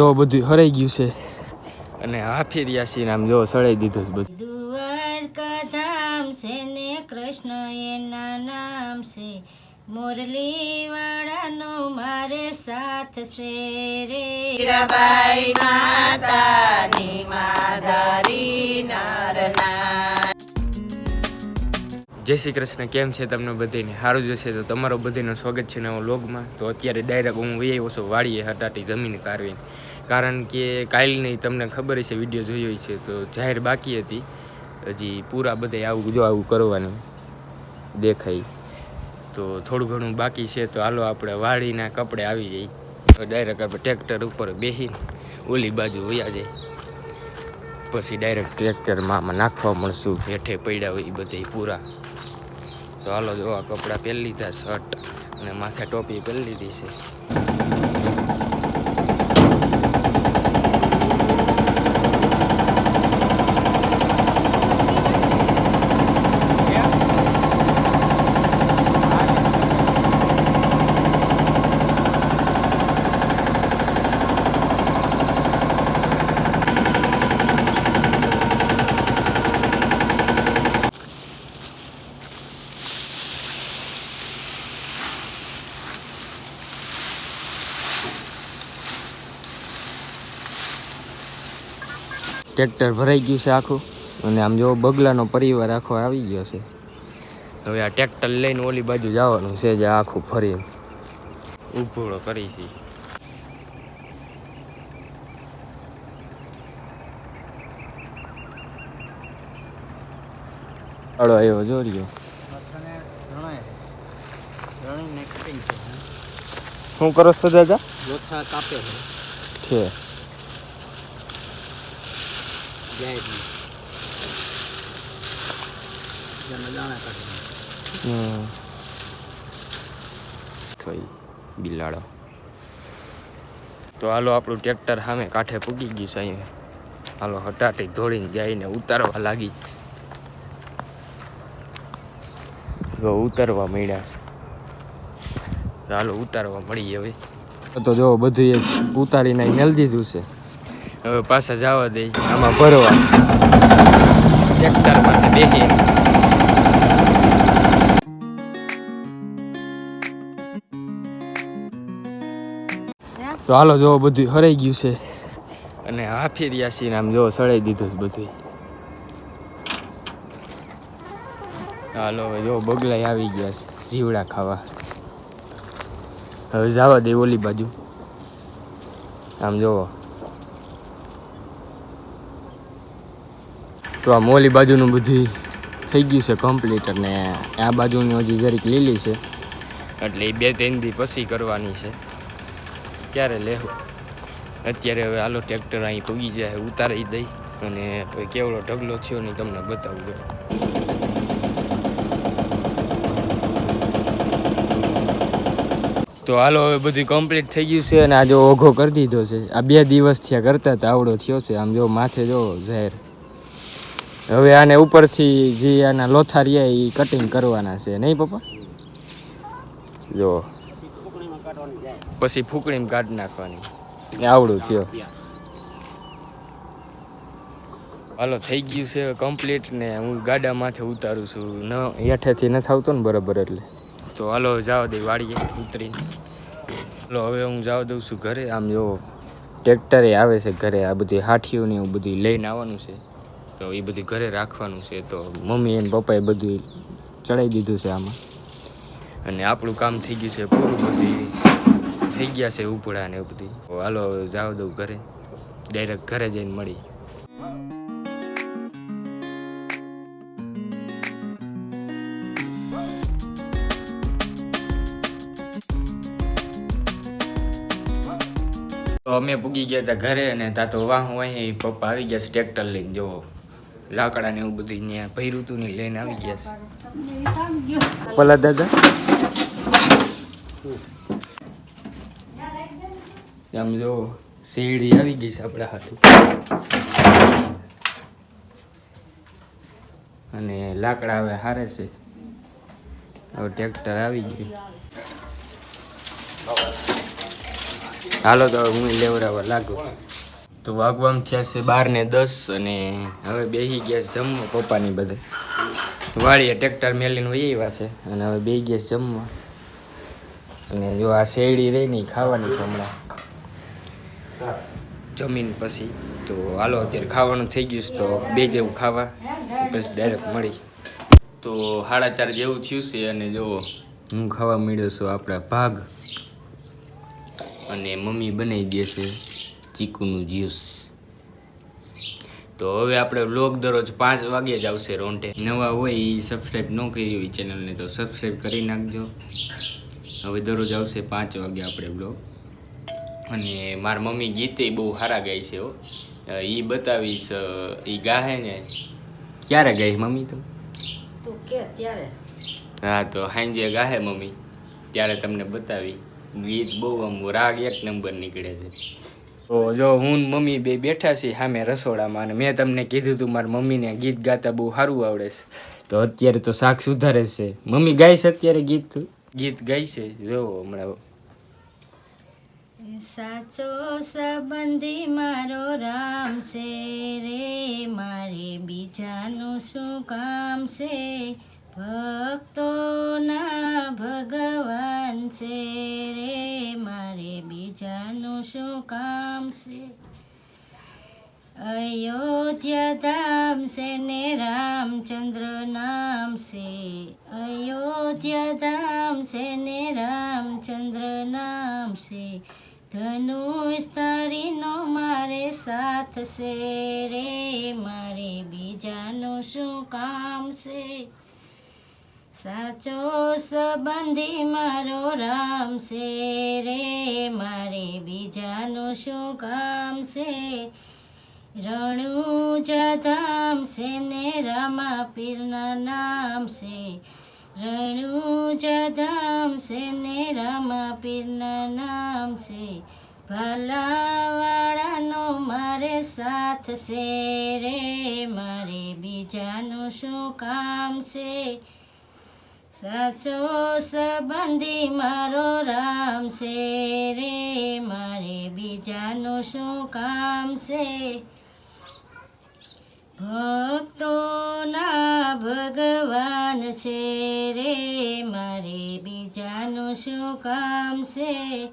જો બધું હરાઈ ગયું છે. અને આ ફેરિયા છીએ આમ જો સળાઈ દીધું છે બધું. દ્વારકા ધામ છે ને કૃષ્ણ એના નામ છે. મુરલી વાળાનો મારે સાથ છે રે. જય શ્રી કૃષ્ણ કેમ છે તમને બધીને? સારું જશે તો તમારો બધીનો સ્વાગત છે નવો લોગમાં તો અત્યારે ડાયરેક્ટ હું વહી આવ્યો છું વાળીએ હટાટી જમીન કાઢવીને. કારણ કે કાલની તમને ખબર છે વીડિયો જોયો છે, તો જાહેર બાકી હતી. હજી પૂરા બધા આવું, જો આવું કરવાનું દેખાય. તો થોડું ઘણું બાકી છે, તો હાલો આપણે વાડીના કપડે આવી જઈએ. ડાયરેક્ટ આપણે ટ્રેક્ટર ઉપર બેસીને ઓલી બાજુ વયા જાય પછી ડાયરેક્ટ ટ્રેક્ટરમાં આમાં નાખવા મળશું. હેઠે પડ્યા હોય એ બધા પૂરા. તો હાલો જો આ કપડાં પહેરી લીધા, શર્ટ અને માથે ટોપી પહેરી લીધી છે. ટ્રેક્ટર ભરાઈ ગયું છે આખું. અને આમ જો બગલાનો પરિવાર આખો આવી ગયો છે. હવે આ ટ્રેક્ટર લઈને ઓલી બાજુ જવાનું છે જે આખું ફરી ઉભોળો કરી છે. હળો આવ્યો જો રહ્યો. શું કરો છો દાદા? છે. જાય. થઈ બિલાડો તો હાલો આપણું ટ્રેક્ટર સામે કાંઠે પૂગી ગયું છે અહીંયા હાલો હટાટી ધોળીને જઈને ઉતારવા લાગી ઉતારવા મળ્યા છે હાલો ઉતારવા મળી હવે તો જો બધું ઉતારીને મેળ દીધું છે હવે પાછા જવા દે. આમાં ભરવા. ટ્રેક્ટર પાસે બેસી તો હાલો જો બધું હરાઈ ગયું છે. અને હાફી રહ્યા છીએ ને આમ જો સળાઈ દીધું છે બધું હાલો હવે જો બગલાઈ આવી ગયા છે જીવડા ખાવા. હવે જવા દે ઓલી બાજુ. આમ જોવો. તો આ મોલી બાજુનું બધું થઈ ગયું છે કમ્પ્લીટ અને આ બાજુની હજી જરીક લીલી છે. એટલે એ બે ત્રણ દી પછી કરવાની છે. ક્યારે લેવું? અત્યારે હવે આલો ટ્રેક્ટર અહીં પૂગી જાય, ઉતારી દઈ. અને પછી કેવડો ઢગલો થયો ને તમને બતાવું ગયો. તો હાલો હવે બધું કમ્પ્લીટ થઈ ગયું છે અને આજે ઓઘો કરી દીધો છે. આ બે દિવસ થયા કરતા હતા આવડો થયો છે. આમ જો માથે જો જાહેર હવે આને ઉપરથી જે આના લોથા રહ્યા એ કટિંગ કરવાના છે. નહીં, પપ્પા? જો. પછી ફૂકણીમાં કાઢી નાખવાની. આવડું થયો. હાલો, થઈ ગયું છે કમ્પ્લીટ ને હું ગાડા માથે ઉતારું છું. ન, હેઠેથી નથી આવતો ને બરાબર એટલે. તો હાલો, જાવ દઈ વાડીએ ઉતરીને. હાલો, હવે હું જાવ દઉં છું ઘરે. આમ જો ટ્રેક્ટરે આવે છે ઘરે, આ બધી હાઠીઓ ને એવું બધું લઈને આવવાનું છે. તો એ બધું ઘરે રાખવાનું છે તો મમ્મી અને પપ્પાએ બધું ચડાવી દીધું છે આમાં. અને આપણું કામ થઈ ગયું છે પૂરું બધું. થઈ ગયા છે ઉપડા ને એવું બધું. હાલો જાવ દઉં ઘરે. ડાયરેક્ટ ઘરે જઈને મળી. તો અમે પૂગી ગયા હતા ઘરે અને ત્યાં તો વાહ વાહ પપ્પા આવી ગયા છે ટ્રેક્ટર લઈને જો લાકડા ને એવું બધું ત્યાં ભર્યું હતું ને લઈને આવી ગયા છે. પલા દાદા. આમ જો શેરડી આવી ગઈ છે આપણા હાથે. અને લાકડા હવે હારે છે. હવે ટ્રેક્ટર આવી ગયું. હાલો તો હું લેવડાવવા લાગુ. તો વાગવામ થયા છે બાર ને દસ અને હવે બેસી ગયા છે જમવા, પપ્પાની બધે. વાળીએ ટ્રેક્ટર મેલીને વહી આવ્યા છે અને હવે બે ગયા જમવા. અને જો આ શેરડી રહી નહીં ખાવાની હમણાં. જમીન પછી. તો હાલો, અત્યારે ખાવાનું થઈ ગયું છે તો બે જેવું ખાવા. પછી ડાયરેક્ટ મળી. તો સાડા ચાર જેવું થયું છે અને જો હું ખાવા મળ્યો છું આપણા ભાગ. અને મમ્મી બનાવી દે છે. ચીકુનું જ્યુસ. તો હવે આપણે વ્લોગ દરરોજ પાંચ વાગે જ આવશે રોન્ટે નવા હોય એ સબસ્ક્રાઈબ ન કરી હોય ચેનલને તો સબસ્ક્રાઈબ કરી નાખજો. હવે દરરોજ આવશે પાંચ વાગે આપણે બ્લોગ અને મારા મમ્મી ગીતે બહુ સારા ગાય છે હો. એ બતાવીશ એ ગાહે ને. ક્યારે ગાય મમ્મી તો? તું કે ત્યારે? હા તો હાંજે ગાહે મમ્મી. ત્યારે તમને બતાવી. ગીત બહુ આમ રાગ એક નંબર નીકળે છે. તો જો હું મમ્મી બે બેઠા છીએ સામે રસોડામાં અને મેં તમને કીધું તું મારા મમ્મીને ગીત ગાતા બહુ સારું આવડે છે. તો અત્યારે તો શાક સુધારે છે. મમ્મી ગાય છે અત્યારે ગીત ગીત ગાય છે? જો હમણાં. સાચો સંબંધી મારો રામ છે રે, મારે બીજાનું શું કામ છે? ભક્તોના ભગવાન છે રે, મારે બીજાનું શું કામ છે? અયોધ્યા ધામ છે ને રામચંદ્ર નામ છે. અયોધ્યા ધામ છે ને રામચંદ્ર નામ છે. ધનુષ તારીનો મારે સાથ છે રે, મારે બીજાનું શું કામ છે? સાચો સંબંધી મારો રામ છે રે, મારે બીજાનું શું કામ છે? રણું જધામ છે ને રામા પીરના નામ છે. રણું જધામ છે ને રામા પીરના નામ છે. ભલાવાળાનો મારે સાથ છે રે, મારે બીજાનું શું કામ છે? સાચો સંબંધી મારો રામ છે રે, મારે બીજાનું શું કામ છે? ભક્તોના ભગવાન છે રે, મારે બીજાનું શું કામ છે?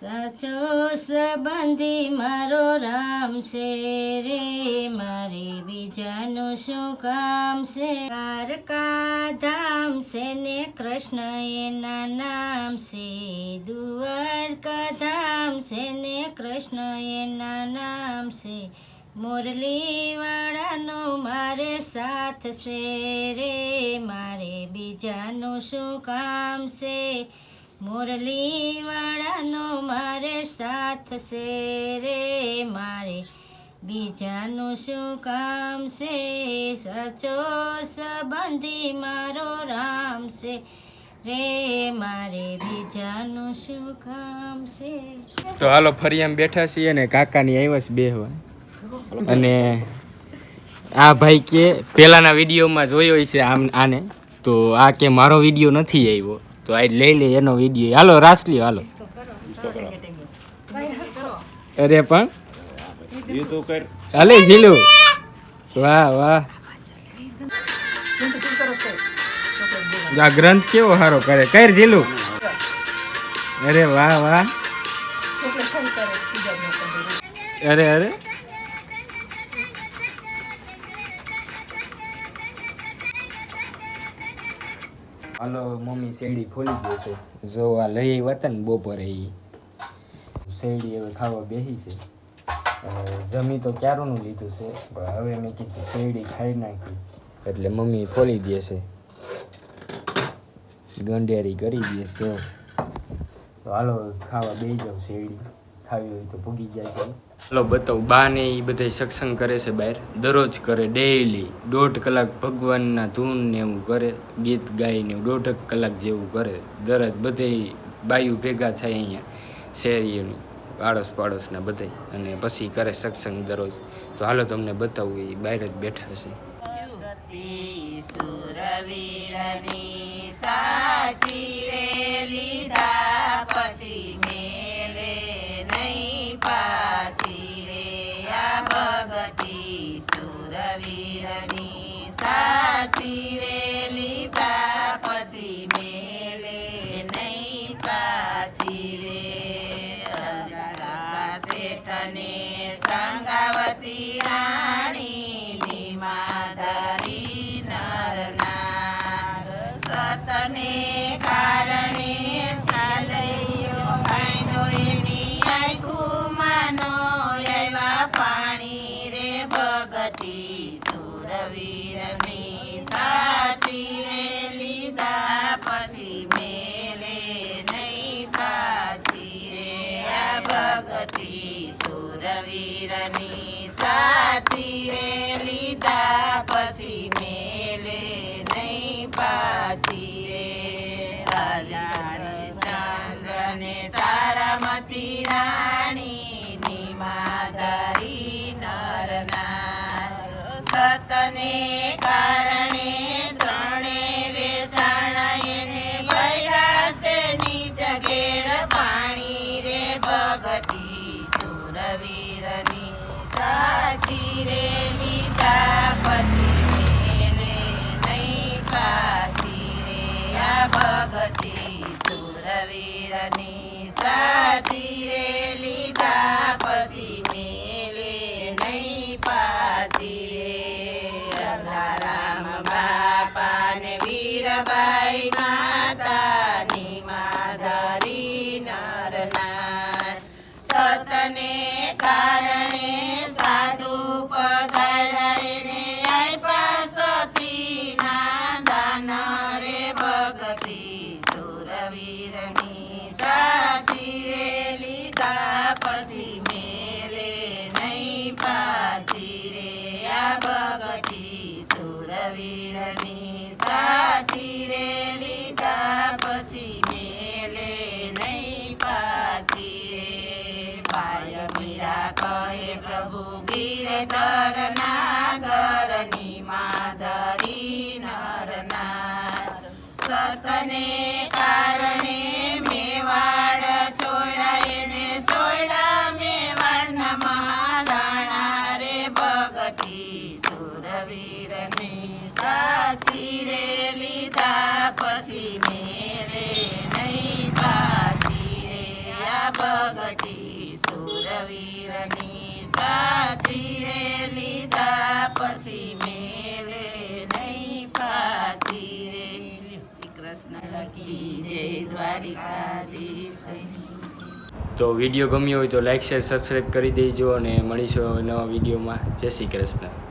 સાચો સંબંધી મારો રામ છે રે, મારે બીજાનું શું કામ છે? કારકા ધામ છે ને કૃષ્ણ એના નામ છે. દુવારકા ધામ છે ને કૃષ્ણ એના નામ છે. મુરલીવાળાનો મારે સાથ છે રે, મારે બીજાનું શું કામ છે? મુરલીવાળાનો મારે સાથ છે રે, મારે બીજાનું શું કામ છે? સાચો સંબંધી મારો રામ છે રે, મારે બીજાનું શું કામ છે? તો હાલો ફરી આમ બેઠા છીએ અને કાકાની આવ્યા છે બેહવા અને આ ભાઈ કે પહેલાના વિડીયોમાં જોયો છે આમ આને. તો આ કે મારો વીડિયો નથી આવ્યો. તો આ લઈ લે એનો વીડિયો હાલો રાસલી લ્યો હાલો. અરે પણ? હાલે ઝીલું. વાહ વાહ. આ ગ્રંથ કેવો સારો કરે. કઈ ઝીલું. અરે વાહ વાહ. અરે અરે. હાલો મમ્મી શેરડી ખોલી ગઈ છે. જો આ લઈ આવ્યા હતા ને બપોરે એ શેરડી હવે ખાવા બેસી છે. જમી તો ક્યારોનું લીધું છે પણ હવે મેં કીધું શેરડી ખાઈ નાખી. એટલે મમ્મી ખોલી દે છે. ગંડેરી કરી દે છે. તો હાલો ખાવા બેસી જાવ શેરડી. ખાવી હોય તો ભૂગી જાય છે. હાલો બતાવું. બા ને એ બધા સત્સંગ કરે છે બહાર. દરરોજ કરે ડેઈલી દોઢ કલાક ભગવાનના ધૂન ને એવું કરે ગીત ગાય ને દોઢ કલાક જેવું કરે. દરરોજ બધે બાયું ભેગા થાય અહીંયા શેરીઓની આડોશ પાડોશના બધાય. અને પછી કરે સત્સંગ દરરોજ. તો હાલો તમને બતાવું એ બહાર જ બેઠા છે સાચી રે લીધા પછી મેરે સુરવીરની સાચી રે લીધા પછી મેલે. નહીં પાછી રે. સંગાવતી રાણીની સતને કારણે ત્રણે વેચાણ એને ગયા છે નીચ ઘેર પાણી રે ભગતી સુરવીરની સાચી રે લીધા પછી નહીં પાછી રે આ ભગતી સુરવીરની સાચી લીધા પછી મેલે નહીં પાછી પાય મીરા કહે પ્રભુ ગિરધર નાગરની માધરી નરનાર સતને ભગતી સુરવીરની સાચી રે લીધા પછી મેરે નહીં પાછી રે કૃષ્ણ લખી જય દ્વારિકાધીશ તો વીડિયો ગમ્યો હોય તો લાઈક, શેર સબસ્ક્રાઈબ કરી દેજો અને મળીશું નવા વિડીયોમાં. જય શ્રી કૃષ્ણ.